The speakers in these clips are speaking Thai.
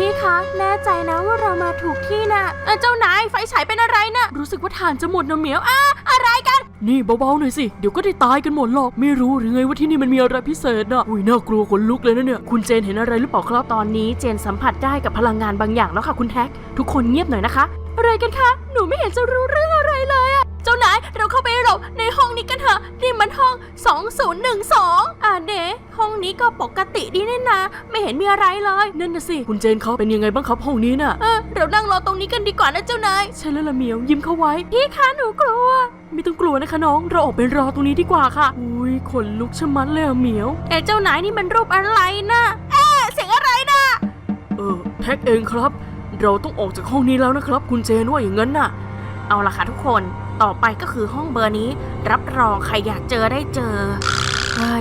พี่คะแน่ใจนะว่าเรามาถูกที่นะเอ่อเจ้านายไฟฉายเป็นอะไรนะรู้สึกว่าฐานจะหมดนะเหมียวอะอะไรกัน นี่เบาๆหน่อยสิ เดี๋ยวก็ได้ตายกันหมดหรอก ไม่รู้หรือไงว่าที่นี่มันมีอะไรพิเศษนะอุ้ยน่ากลัวขนลุกเลยนะเนี่ย คุณเจนเห็นอะไรหรือเปล่าครับ ตอนนี้เจนสัมผัสได้กับพลังงานบางอย่างแล้วค่ะคุณแท็ก ทุกคนเงียบหน่อยนะคะ อะไรกันคะ หนูไม่เห็นจะรู้เรื่องอะไรเลยอะ เจ้านายเราเข้าไปหลบในห้องนี้กันเถอะนี่มันห้อง 2012 อ่าเดห้องนี้ก็ปกติดีนี่นะไม่เห็นมีอะไรเลยนั่นน่ะสิ คุณเจนเขาเป็นยังไงบ้างครับห้องนี้น่ะ เออเรานั่งรอตรงนี้กันดีกว่านะเจ้านาย ใช่แล้วละเหมียวยิ้มเข้าไว้ พี่คะหนูกลัว ไม่ต้องกลัวนะคะน้อง เราออกไปรอตรงนี้ดีกว่าค่ะ อุ้ยขนลุกชะมัดเลยอะเหมียว เอ๊ะเจ้านายนี่มันรูปอะไรนะเอ๊ะเสียงอะไรนะเออแท็กเองครับ เราต้องออกจากห้องนี้แล้วนะครับ คุณเจนว่าอย่างนั้นน่ะ เอาละค่ะทุกคน ต่อไปก็คือห้องเบอร์นี้ รับรองใครอยากเจอได้เจอ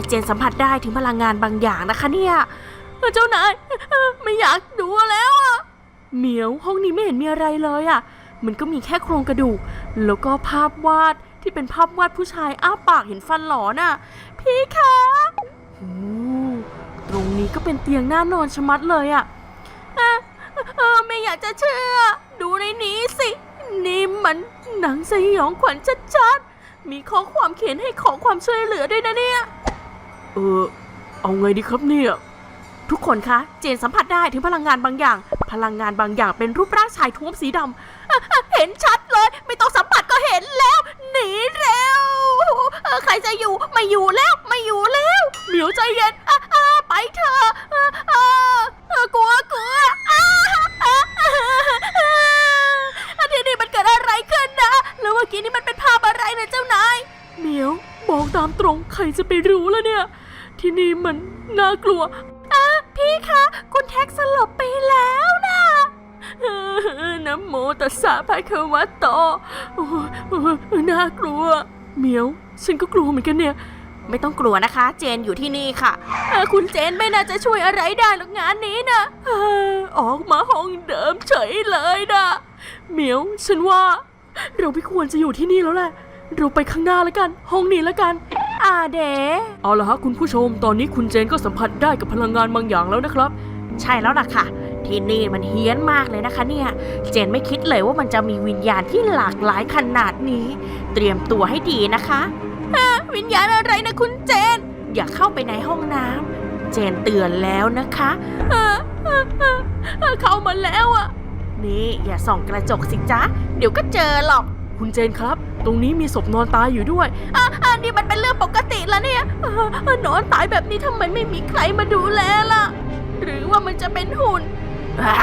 เจนสัมผัสได้ถึงพลังงานบางอย่างนะคะเนี่ยเจ้านายไม่อยากดูแล้วอะเหมียวห้องนี้ไม่เห็นมีอะไรเลยอะ่ะมันก็มีแค่โครงกระดูก แล้วก็ภาพวาดที่เป็นภาพวาดผู้ชายอ้าปากเห็นฟันหลอน่ะ พี่คะโอ้ตรงนี้ก็เป็นเตียงน่านอนชะมัดเลยอะ่ะเออไม่อยากจะเชื่อ ดูในนี้สิ นี่มัน หนังสยองขวัญชัดๆ มีข้อความเขียนให้ขอความช่วยเหลือด้วยนะเนี่ย เออ เอาไงดีครับเนี่ย ทุกคนคะ เจนสัมผัสได้ถึงพลังงานบางอย่าง พลังงานบางอย่างเป็นรูปร่างชายท้วมสีดำอะอะเห็นชัดเลย ไม่ต้องสัมผัสก็เห็นแล้ว หนีเร็วเออใครจะอยู่ ไม่อยู่แล้ว ไม่อยู่แล้วเหมียวใจเย็นอะอะไปเถอะ รงใครจะไปรู้ล่ะเนี่ย ที่นี่มันน่ากลัวอะพี่คะ คุณแท็กสลบไปแล้วนะเออนะโมตัสสะภะคะวะโตโอ้ยโอ้ยน่ากลัว เหมียว ฉันก็กลัวเหมือนกันเนี่ย ไม่ต้องกลัวนะคะ เจนอยู่ที่นี่ค่ะเอ่อคุณเจนไม่น่าจะช่วยอะไรได้หรอกงานนี้นะเอ่อออกมาห้องเดิมเฉยเลยนะ เหมียว ฉันว่า เราไม่ควรจะอยู่ที่นี่แล้วแหละ เราไปข้างหน้าแล้วกัน ห้องนี้แล้วกัน อาเดเอาละฮะคุณผู้ชม ตอนนี้คุณเจนก็สัมผัสได้กับพลังงานบางอย่างแล้วนะครับ ใช่แล้วล่ะค่ะ ที่นี่มันเฮี้ยนมากเลยนะคะเนี่ย เจนไม่คิดเลยว่ามันจะมีวิญญาณที่หลากหลายขนาดนี้ เตรียมตัวให้ดีนะคะฮะวิญญาณอะไรนะคุณเจน อย่าเข้าไปในห้องน้ำเจนเตือนแล้วนะคะเออเออเออเออเข้ามาแล้วอะนี่อย่าส่องกระจกสิจ๊ะ เดี๋ยวก็เจอหรอก คุณเจนครับ ตรงนี้มีศพนอนตายอยู่ด้วยอะอันนี้มันเป็นเรื่องปกติแล้วเนี่ยเออเออนอนตายแบบนี้ทำไมไม่มีใครมาดูแลล่ะ หรือว่ามันจะเป็นหุ่นอ่า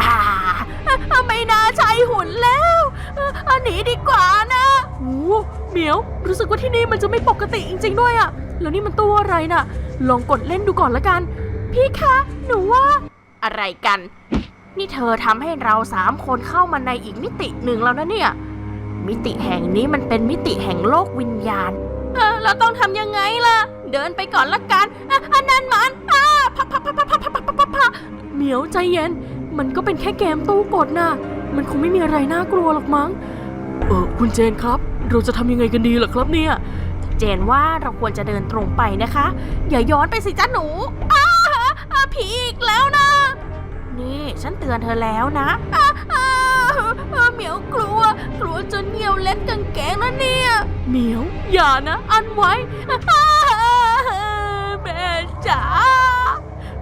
อะไม่น่าใช่หุ่นแล้วเอออันหนีดีกว่านะโอ้โหเหมียว รู้สึกว่าที่นี่มันจะไม่ปกติจริง ๆ ด้วยอะแล้วนี่มันตัวอะไรน่ะ ลองกดเล่นดูก่อนละกัน พี่คะ หนูว่า อะไรกัน นี่เธอทำให้เราสามคนเข้ามาในอีกมิติหนึ่งแล้วนะเนี่ย มิติแห่งนี้มันเป็นมิติแห่งโลกวิญญาณ เออเราต้องทำยังไงล่ะ เดินไปก่อนละกันอะอันนั้นมันอ่าพับพับพับพับพับพับพับพับพับเหมียวใจเย็น มันก็เป็นแค่เกมตู้กดน่ะ มันคงไม่มีอะไรน่ากลัวหรอกมั้ง เออคุณเจนครับ เราจะทำยังไงกันดีล่ะครับเนี่ย เจนว่าเราควรจะเดินตรงไปนะคะ อย่าย้อนไปสิจ้าหนูอ้าผีอีกแล้วนะ นี่ฉันเตือนเธอแล้วนะอ้าอ้าอ่า เหมียวกลัว กลัวจนเหี่ยวเล็ดกางเกงนะเนี่ยเหมียวอย่านะ อันไว้อ้าแม่จ๋า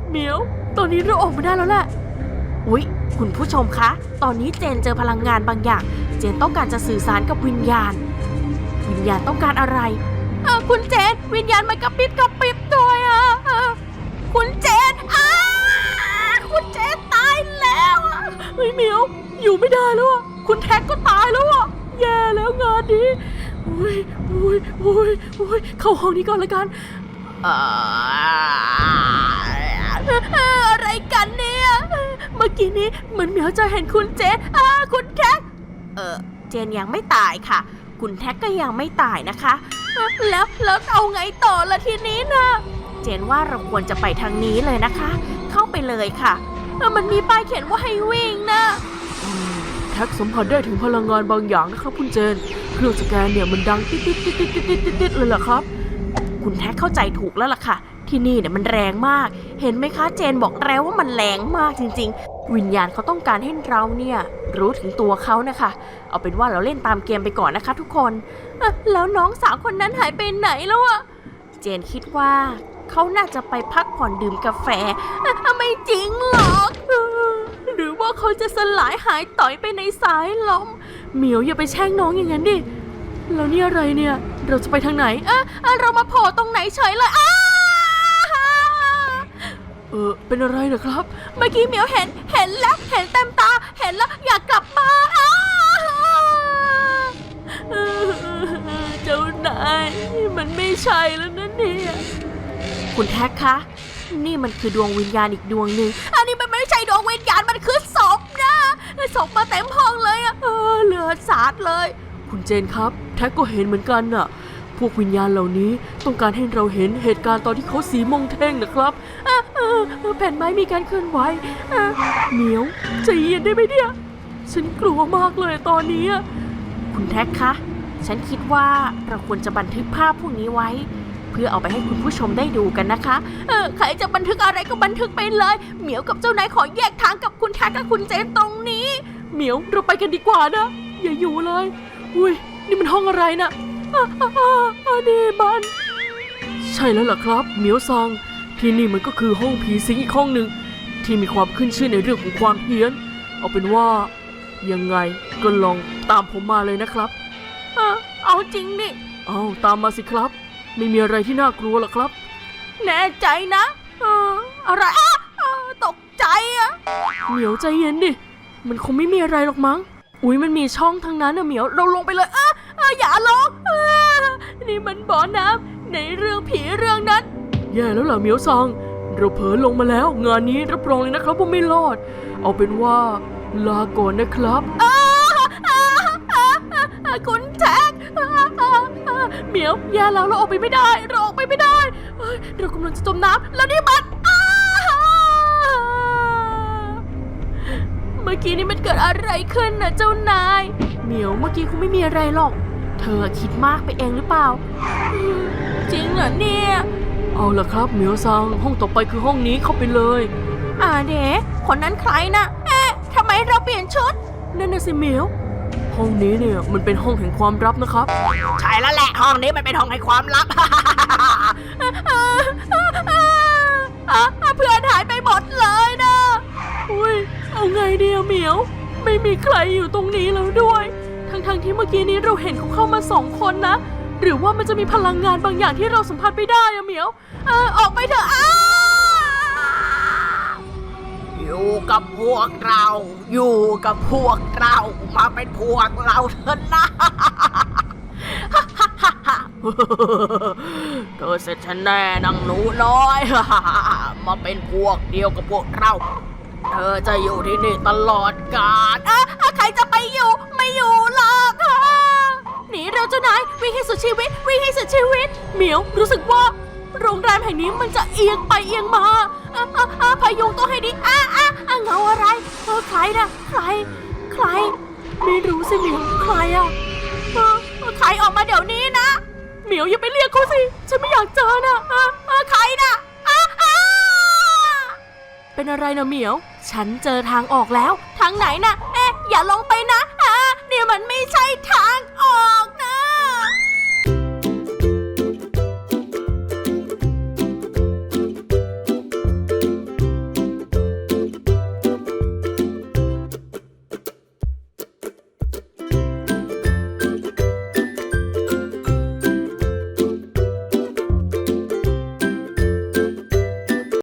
เหมียว ตอนนี้เราออกมาได้แล้วแหละอุ๊ย คุณผู้ชมคะ ตอนนี้เจนเจอพลังงานบางอย่าง เจนต้องการจะสื่อสารกับวิญญาณ วิญญาณต้องการอะไรเออคุณเจน วิญญาณมันกระปิบกระปิบด้วยอะเออคุณเจนอ้าคุณเจนตายแล้วอะเฮ้ยเหมียว อยู่ไม่ได้แล้วอะคุณแท็กก็ตายแล้วอะแย่แล้วงานนี้อุ้ยอุ้ยอุ้ยอุ้ยเข้าห้องนี้ก่อนละกันเอ่ออะไรกันเนี่ย เมื่อกี้นี้เหมือนเหมียวจะเห็นคุณเจนอ่าคุณแท็ก เออเจนยังไม่ตายค่ะ คุณแท็กก็ยังไม่ตายนะคะเอ่อแล้วแล้วเอาไงต่อละทีนี้นะ เจนว่าเราควรจะไปทางนี้เลยนะคะ เข้าไปเลยค่ะเอ่อมันมีป้ายเขียนว่าให้วิ่งนะ แท็กสมผัสได้ถึงพลังงานบางอย่างนะครับคุณเจน เครื่องสแกนเนี่ยมันดังติ๊ดติ๊ดติ๊ดติ๊ดติ๊ดติ๊ดเลยเหรอครับ คุณแท็กเข้าใจถูกแล้วล่ะค่ะ ที่นี่เนี่ยมันแรงมาก เห็นไหมคะเจนบอกแล้วว่ามันแรงมากจริง ๆ วิญญาณเขาต้องการให้เราเนี่ยรู้ถึงตัวเขานะคะ เอาเป็นว่าเราเล่นตามเกมไปก่อนนะคะ ทุกคนแล้วน้องสาวคนนั้นหายไปไหนแล้วอะเจนคิดว่าเขาน่าจะไปพักผ่อนดื่มกาแฟไม่จริงหรอก ว่าเขาจะสลายหายต่อยไปในสายลม เหมียวอย่าไปแช่งน้องอย่างนั้นดิ แล้วนี่อะไรเนี่ย เราจะไปทางไหนอะอะเรามาโผล่ตรงไหนเฉยเลยอ้าเออเป็นอะไรเหรอครับ เมื่อกี้เหมียวเห็น เห็นแล้ว เห็นเต็มตา เห็นแล้วอยากกลับมาอ้าเจ้านายมันไม่ใช่แล้วนะเนี่ย คุณแท็กคะ นี่มันคือดวงวิญญาณอีกดวงหนึ่งอันนี้มัน ศพมาเต็มห้องเลยอะเออเลือดสาดเลย คุณเจนครับ แท็กก็เห็นเหมือนกันน่ะ พวกวิญญาณเหล่านี้ต้องการให้เราเห็นเหตุการณ์ตอนที่เขาสีมงเท่งนะครับออเออเออแผ่นไม้มีการเคลื่อนไหวเออเหมียวใจเย็นได้ไหมเนี่ย ฉันกลัวมากเลยตอนนี้อะคุณแท็กคะ ฉันคิดว่าเราควรจะบันทึกภาพพวกนี้ไว้ เพื่อเอาไปให้คุณผู้ชมได้ดูกันนะคะ เออ ใครจะบันทึกอะไรก็บันทึกไปเลย เหมียวกับเจ้านายขอแยกทางกับคุณแท็กกับคุณเจนตรงนี้ เหมียวเราไปกันดีกว่านะ อย่าอยู่เลย อุ้ยนี่มันห้องอะไรนะอะอะอะอะนี่บ้านใช่แล้วล่ะครับ เหมียวซังที่นี่มันก็คือห้องผีสิงอีกห้องหนึ่งที่มีความขึ้นชื่อในเรื่องของความเฮี้ยน เอาเป็นว่า ยังไงก็ลองตามผมมาเลยนะครับ เออเอาจริงดิเอาตามมาสิครับ ไม่มีอะไรที่น่ากลัวหรอกครับ แน่ใจนะ เอออะไรอะเออตกใจอะ เหมียวใจเย็นดิ มันคงไม่มีอะไรหรอกมั้ง อุ้ยมันมีช่องทางนั้นนะเหมียว เราลงไปเลยอะเอออย่าลงเออนี่มันบ่อน้ำในเรื่องผีเรื่องนั้น แย่แล้วเหรอเหมียวซังเราเผลอลงมาแล้ว งานนี้รับรองเลยนะครับว่าไม่รอด เอาเป็นว่าลาก่อนนะครับอ้าอ้าอ้าอ้าคุณแท็กเหมียวแย่แล้วเราออกไปไม่ได้ เราออกไปไม่ได้ เรากำลังจะจมน้ำแล้วนี่มันอ้าเมื่อกี้นี่มันเกิดอะไรขึ้นนะเจ้านาย เหมียวเมื่อกี้คงไม่มีอะไรหรอก เธอคิดมากไปเองหรือเปล่าอืมจริงเหรอเนี่ย เอาละครับเหมียวซังห้องต่อไปคือห้องนี้เข้าไปเลย อ่าเด๋คนนั้นใครนะเอ๊ะทำไมเราเปลี่ยนชุด นั่นน่ะสิเหมียว ห้องนี้เนี่ยมันเป็นห้องแห่งความลับนะครับ ใช่แล้วแหละห้องนี้มันเป็นห้องแห่งความลับ เพื่อนหายไปหมดเลยนะอุ้ย เอาไงเดียเหมียว ไม่มีใครอยู่ตรงนี้แล้วด้วย ทั้งๆที่เมื่อกี้นี้เราเห็นเขาเข้ามาสองคนนะ หรือว่ามันจะมีพลังงานบางอย่างที่เราสัมผัสไม่ได้อะเหมียว เออออกไปเถอะอ้าอยู่กับพวกเรา อยู่กับพวกเรา มาเป็นพวกเราเถอะนะเธอเสร็จฉันแน่นางหนูน้อย มาเป็นพวกเดียวกับพวกเรา เธอจะอยู่ที่นี่ตลอดกาลอะอะใครจะไปอยู่ ไม่อยู่หรอกอะหนีเราเจ้านายวิ่งให้สุดชีวิต วิ่งให้สุดชีวิต เหมียวรู้สึกว่า โรงแรมแห่งนี้มันจะเอียงไปเอียงมาอะอะอะพยุงตัวให้ดีอะอะอะเงาอะไรเออใครนะใคร ใคร ไม่รู้สิเหมียวใครอะเออใครออกมาเดี๋ยวนี้นะ เหมียวอย่าไปเรียกเขาสิ ฉันไม่อยากเจอนะออเออใครนะอะอะเป็นอะไรนะเหมียว ฉันเจอทางออกแล้ว ทางไหนนะเอ๊ะอย่าลงไปนะอ่านี่มันไม่ใช่ทาง